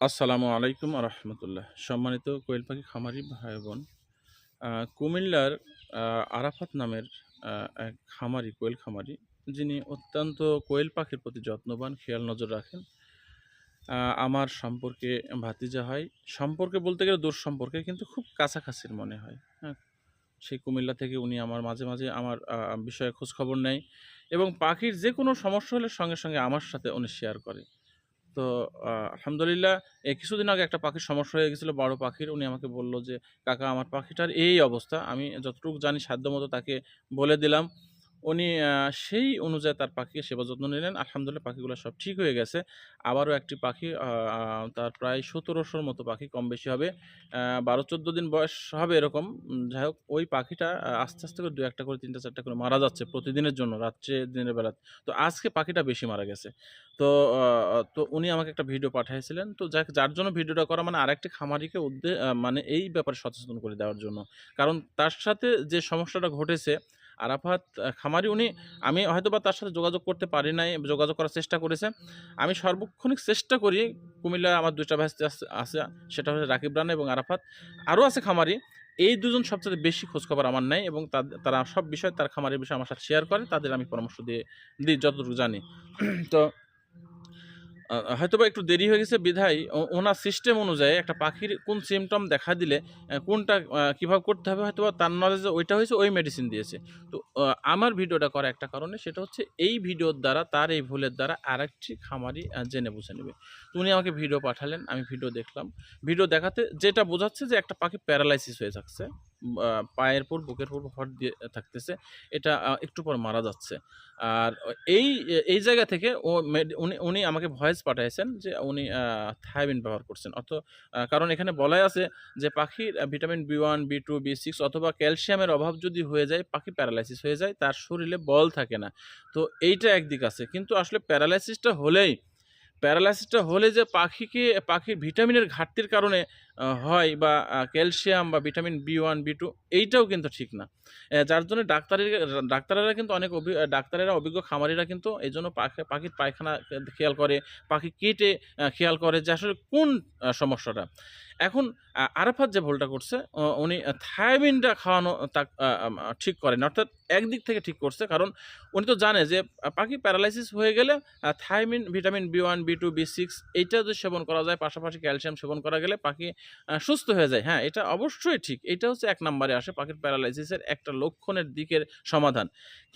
আসসালামু আলাইকুম রহমতুল্লাহ। সম্মানিত কোয়েল পাখি খামারি ভাই বোন কুমিল্লার আরাফাত নামের এক খামারি, কোয়েল খামারি, যিনি অত্যন্ত কোয়েল পাখির প্রতি যত্নবান, খেয়াল নজর রাখেন। আমার সম্পর্কে ভাতিজা হয়। সম্পর্কে বলতে গেলে দূর সম্পর্কে, কিন্তু খুব কাছাকাছির মনে হয়। হ্যাঁ সেই কুমিল্লা থেকে উনি আমার মাঝে মাঝে আমার বিষয়ে খোঁজখবর নেয় এবং পাখির যে কোনো সমস্যা হলে সঙ্গে সঙ্গে আমার সাথে উনি শেয়ার করে। তো আলহামদুলিল্লাহ কিছুদিন আগে একটা পাখির সমস্যা হয়ে গেছিল বড়ো পাখির। উনি আমাকে বলল যে, কাকা, আমার পাখিটার এই অবস্থা। আমি যতটুকু জানি, সাধ্যমতো তাকে বলে দিলাম। উনি সেই অনুযায়ী তার পাখিকে সেবা যত্ন নিলেন। আলহামদুলিল্লাহ পাখিগুলো সব ঠিক হয়ে গেছে। আবারও একটি পাখি তার প্রায় সতেরোশোর মতো পাখি কম বেশি হবে। বারো চোদ্দ দিন বয়স হবে এরকম। যাই হোক, ওই পাখিটা আস্তে আস্তে করে দু একটা করে, তিনটা চারটা করে মারা যাচ্ছে প্রতিদিনের জন্য, রাত্রে, দিনের বেলা। তো আজকে পাখিটা বেশি মারা গেছে। তো তো উনি আমাকে একটা ভিডিও পাঠিয়েছিলেন। তো যাক যার জন্য ভিডিওটা করা মানে আরেকটি খামারিকে উদ্দে মানে এই ব্যাপারে সচেতন করে দেওয়ার জন্য। কারণ তার সাথে যে সমস্যাটা ঘটেছে আরাফাত খামারি উনি আমি হয়তো বা তার সাথে যোগাযোগ করতে পারি নাই যোগাযোগ করার চেষ্টা করেছে। আমি সর্বক্ষণিক চেষ্টা করি কুমিল্লায় আমার দুইটা ভাই আছে- সেটা হচ্ছে রাকিব রানা এবং আরাফাত। আরও আছে খামারি এই দুজন সবচেয়ে বেশি খোঁজখবর আমার নাই এবং তারা সব বিষয় তার খামারের বিষয়ে আমার সাথে শেয়ার করে তাদের আমি পরামর্শ দিয়ে দিই যতটুকু জানি। তো আ হয়তোবা একটু দেরি হয়ে গেছে বিধায় ওনার সিস্টেম অনুযায়ী একটা পাখির কোন সিমটম দেখা দিলে কোনটা কীভাবে করতে হবে হয়তোবা তার নলেজে ওইটা হয়েছে ওই মেডিসিন দিয়েছে। তো আমার ভিডিওটা করা একটা কারণে সেটা হচ্ছে এই ভিডিওর দ্বারা তার এই ভুলের দ্বারা আরেকটি খামারি জেনে বুঝে নেবে। তো উনি আমাকে ভিডিও পাঠালেন, আমি ভিডিও দেখলাম। ভিডিও দেখাতে যেটা বোঝাচ্ছে যে একটা পাখি প্যারালাইসিস হয়ে যাচ্ছে। পায়ের উপর বুকের উপর ভর দিয়ে থাকতেছে। এটা একটু পর মারা যাচ্ছে। আর এই এই জায়গা থেকে ও উনি উনি আমাকে ভয়েস পাঠাইছেন যে উনি থায়াবিন ব্যবহার করছেন। অর্থ কারণ এখানে বলাই আছে যে পাখির vitamin B one B two B six অথবা ক্যালসিয়ামের অভাব যদি হয়ে যায়, পাখি প্যারালাইসিস হয়ে যায়, তার শরীরে বল থাকে না। তো এইটা একদিক আছে। কিন্তু আসলে প্যারালাইসিসটা হলেই প্যারালাইসিসটা হলে যে পাখিকে পাখির ভিটামিনের ঘাটতির কারণে হয় বা ক্যালসিয়াম বা ভিটামিন B1, B2 এইটাও কিন্তু ঠিক না। যার জন্য ডাক্তারের ডাক্তারেরা কিন্তু অনেক অভি ডাক্তারেরা অভিজ্ঞ খামারিরা কিন্তু এইজন্য পাখি পাখির পায়খানা খেয়াল করে, পাখি কেটে খেয়াল করে যে আসলে কোন সমস্যাটা। এখন আরাফাত যে ভুলটা করছে উনি থায়াবিনটা খাওয়ানো আ ঠিক করেন অর্থাৎ একদিক থেকে ঠিক করছে। কারণ উনি তো জানে যে পাখি প্যারালাইসিস হয়ে গেলে thiamine, vitamin B1, B2, B6 এইটা যদি সেবন করা যায়, পাশাপাশি ক্যালসিয়াম সেবন করা গেলে পাখি সুস্থ হয়ে যায়। হ্যাঁ, এটা অবশ্যই ঠিক। এটা হচ্ছে এক নাম্বারে আসে পাখির প্যারালাইসিসের একটা লক্ষণের দিকের সমাধান।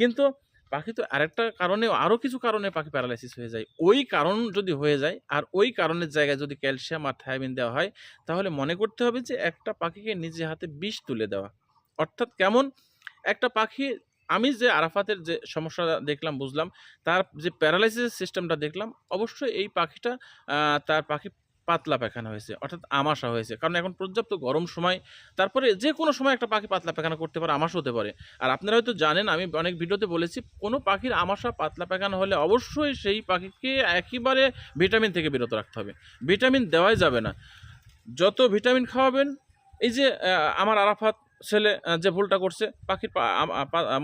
কিন্তু পাখি তো আরেকটা কারণেও আরও কিছু কারণে পাখি প্যারালাইসিস হয়ে যায়। ওই কারণ যদি হয়ে যায় আর ওই কারণের জায়গায় যদি ক্যালসিয়াম আর থায়ামিন দেওয়া হয়, তাহলে মনে করতে হবে যে একটা পাখিকে নিজে হাতে বিষ তুলে দেওয়া। অর্থাৎ কেমন? একটা পাখি আমি যে আরাফাতের যে সমস্যা দেখলাম, বুঝলাম, তার যে প্যারালাইসিসের সিস্টেমটা দেখলাম, অবশ্যই এই পাখিটা তার পাখি পাতলা পায়খানা হয়েছে। অর্থাৎ আমাশা হয়েছে। কারণ এখন পর্যাপ্ত গরম সময়, তারপরে যে কোনো সময় একটা পাখি পাতলা পায়খানা করতে পারে, আমাশা হতে পারে। আর আপনারা হয়তো জানেন আমি অনেক ভিডিওতে বলেছি, কোনো পাখির আমাশা, পাতলা পায়খানা হলে অবশ্যই সেই পাখিকে একেবারে ভিটামিন থেকে বিরত রাখতে হবে। ভিটামিন দেওয়াই যাবে না। যত ভিটামিন খাওয়াবেন এই যে আমার আরাফাত ছেলে যে ভুলটা করছে, পাখির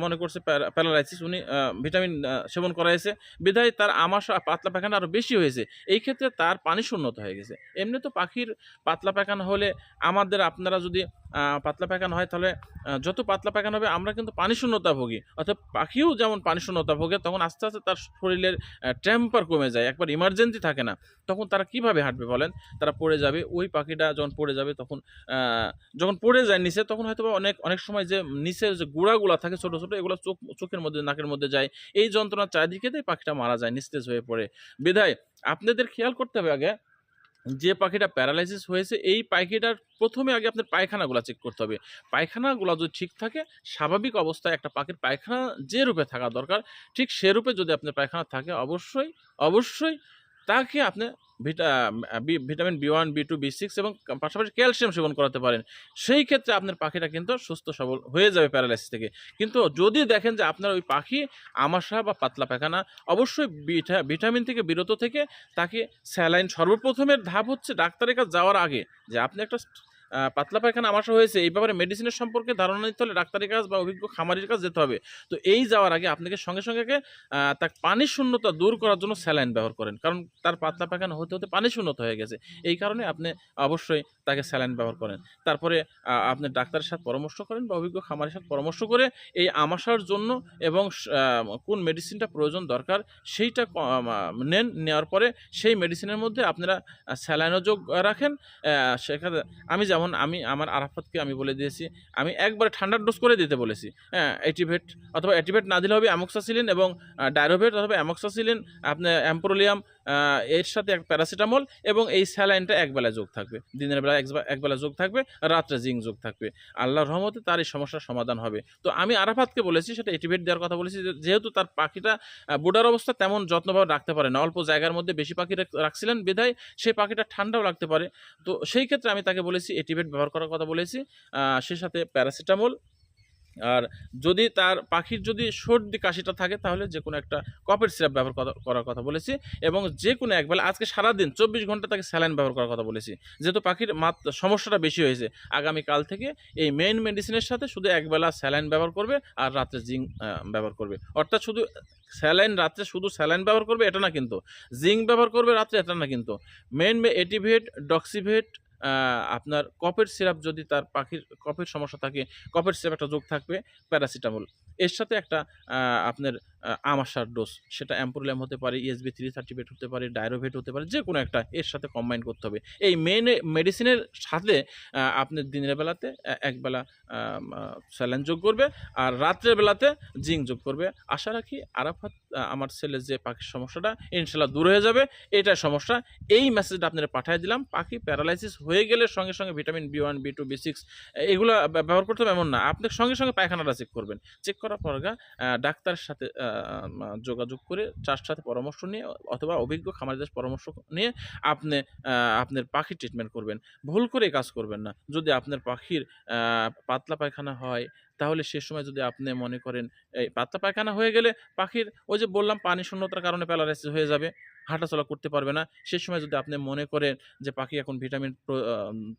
মনে করছে প্যারা প্যারালাইসিস উনি ভিটামিন সেবন করাইছে। বিধায় তার আমাশা, পাতলা পায়খানা আরও বেশি হয়েছে। এই ক্ষেত্রে তার পানি শূন্যতা হয়ে গেছে। এমনি তো পাখির পাতলা পায়খানা হলে আমাদের আপনারা যদি পাতলা পায়খানা হয় তাহলে যত পাতলা পায়খানা হবে আমরা কিন্তু পানি শূন্যতা ভুগি। অর্থাৎ পাখিও যেমন পানি শূন্যতা ভোগে তখন আস্তে, আস্তে তার শরীরের টেম্পার কমে যায়। একবার ইমার্জেন্সি থাকে না। তখন তারা কীভাবে হাঁটবে বলেন? তারা পড়ে যাবে। ওই পাখিটা যখন পড়ে যাবে তখন যখন পড়ে যায় নিচে তখন হয়তোবা অনেক, অনেক সময় যে নিচের যে গুঁড়াগুলা থাকে ছোটো ছোটো এগুলো চোখ চোখের মধ্যে, নাকের মধ্যে যায়। এই যন্ত্রণার চারিদিকেতেই পাখিটা মারা যায়, নিস্তেজ হয়ে পড়ে। বিধায় আপনাদের খেয়াল করতে হবে আগে যে পাখিটা প্যারালাইসিস হয়েছে এই পাখিটার প্রথমে আগে আপনার পায়খানাগুলো চেক করতে হবে। পায়খানাগুলো যদি ঠিক থাকে, স্বাভাবিক অবস্থায় একটা পাখির পায়খানা যে রূপে থাকা দরকার, ঠিক সে রূপে যদি আপনার পায়খানা থাকে অবশ্যই, অবশ্যই তাকে আপনি vita vitamin B one B two B six এবং পাশাপাশি ক্যালসিয়াম সেবন করাতে পারেন। সেই ক্ষেত্রে আপনার পাখিটা কিন্তু সুস্থ সবল হয়ে যাবে প্যারালাইসিস থেকে। কিন্তু যদি দেখেন যে আপনার ওই পাখি আমাশা বা পাতলা পায়খানা, অবশ্যই ভিটামিন থেকে বিরত থেকে তাকে স্যালাইন সর্বপ্রথমের ধাপ হচ্ছে ডাক্তারের কাছে যাওয়ার আগে যে আপনি একটা পাতলা পায়খানা আমাশা হয়েছে। এই ব্যাপারে মেডিসিনের সম্পর্কে ধারণা নিতে হলে ডাক্তারের কাজ বা অভিজ্ঞ খামারির কাজ যেতে হবে। তো এই যাওয়ার আগে আপনাকে সঙ্গে সঙ্গে তার পানি শূন্যতা দূর করার জন্য স্যালাইন ব্যবহার করেন। কারণ তার পাতলা পায়খানা হতে হতে পানি শূন্যতা হয়ে গেছে। এই কারণে আপনি অবশ্যই তাকে স্যালাইন ব্যবহার করেন। তারপরে আপনি ডাক্তারের সাথে পরামর্শ করেন বা অভিজ্ঞ খামারের সাথে পরামর্শ করে এই আমাশার জন্য এবং কোন মেডিসিনটা প্রয়োজন দরকার সেইটা নেন, নেওয়ার পরে সেই মেডিসিনের মধ্যে আপনারা স্যালাইনও যোগ রাখেন। সেখানে আমি যেমন আমি, আমার আরাফাতকে আমি বলে দিয়েছি, আমি একবার ঠান্ডার ডোজ করে দিতে বলেছি। হ্যাঁ অ্যাটিভেট অথবা অ্যাটিভেট না দিলে হবে অ্যামোক্সাসিলিন এবং ডায়রোভেট অথবা অ্যামোক্সাসিলিন আপনার অ্যাম্পোলিয়াম এর সাথে এক প্যারাসিটামল এবং এই স্যালাইনটা একবেলায় যোগ থাকবে। দিনের বেলা এক- একবেলা যোগ থাকবে, রাত্রে জিঙ্ক যোগ থাকবে। আল্লাহর রহমতে তার এই সমস্যার সমাধান হবে। তো আমি আরাফাতকে বলেছি, সেটা এটিভেট দেওয়ার কথা বলেছি যেহেতু তার পাখিটা বোর্ডার অবস্থা তেমন যত্নভাবে রাখতে পারে না। অল্প জায়গার মধ্যে বেশি পাখি রাখছিলেন বিধায় সেই পাখিটা ঠান্ডাও লাগতে পারে। তো সেই ক্ষেত্রে আমি তাকে বলেছি, এটিভেট ব্যবহার করার কথা বলেছি। সেই সাথে প্যারাসিটামল আর যদি তার পাখির যদি সর্দি কাশিটা থাকে, তাহলে যে কোনো একটা কপের সিরাপ ব্যবহার করা- করার কথা বলেছি এবং যে কোনো একবেলা আজকে সারাদিন চব্বিশ ঘণ্টা তাকে স্যালাইন ব্যবহার করার কথা বলেছি। যেহেতু পাখির মাত, সমস্যাটা বেশি হয়েছে আগামীকাল থেকে এই মেইন মেডিসিনের সাথে শুধু একবেলা স্যালাইন ব্যবহার করবে আর রাত্রে জিঙ্ক ব্যবহার করবে। অর্থাৎ শুধু স্যালাইন রাত্রে শুধু স্যালাইন ব্যবহার করবে, এটা না কিন্তু। জিঙ্ক ব্যবহার করবে রাত্রে, এটা না কিন্তু। মেইন এটিভেট ডক্সিভেট আপনার কপের সিরাপ যদি তার পাখির কপের সমস্যা থাকে কপের সিরাপ একটা যোগ থাকবে প্যারাসিটামল এর সাথে একটা আপনার আমাশার ডোজ সেটা অ্যাম্পোরিয়াম হতে পারে ইএসবি থ্রি থার্টি ভেট হতে পারে ডায়রোভেট হতে পারে যে কোনো একটা, এর সাথে কম্বাইন করতে হবে। এই মেন মেডিসিনের সাথে আপনি দিনের বেলাতে একবেলা স্যালাইন যোগ করবে, আর রাত্রের বেলাতে জিঙ্ক যোগ করবে। আশা রাখি আরাফাত আমার ছেলের যে পাখির সমস্যাটা, ইনশাল্লাহ দূর হয়ে যাবে। এটা সমস্যা। এই মেসেজটা আপনারা পাঠিয়ে দিলাম। পাখি প্যারালাইসিস হয়ে গেলে সঙ্গে সঙ্গে vitamin B one B two B six এগুলো ব্যবহার করতে হবে এমন না। আপনি সঙ্গে সঙ্গে পায়খানাটা চেক করবেন। চেক করার পর ডাক্তারের সাথে যোগাযোগ করে চার সাথে পরামর্শ নিয়ে অথবা অভিজ্ঞ খামারিদের পরামর্শ নিয়ে আপনি আপনার পাখির ট্রিটমেন্ট করবেন। ভুল করে কাজ করবেন না। যদি আপনার পাখির পাতলা পায়খানা হয় তাহলে সে সময় যদি আপনি মনে করেন, এই পাতলা পায়খানা হয়ে গেলে পাখির ওই যে বললাম পানি শূন্যতার কারণে প্যারালাইসিস হয়ে যাবে, হাঁটাচলা করতে পারবে না। সে সময় যদি আপনি মনে করেন যে পাখি এখন ভিটামিন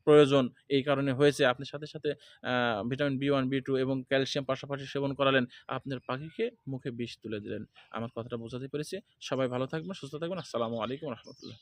প্রয়োজন, এই কারণে হয়েছে। আপনি সাথে সাথে vitamin B one B two এবং ক্যালসিয়াম পাশাপাশি সেবন করালেন, আপনার পাখিকে মুখে বিষ তুলে দিলেন। আমার কথাটা বোঝাতে পেরেছি। সবাই ভালো থাকবেন, সুস্থ থাকবেন। আসসালামু আলাইকুম রহমতুল্লাহ।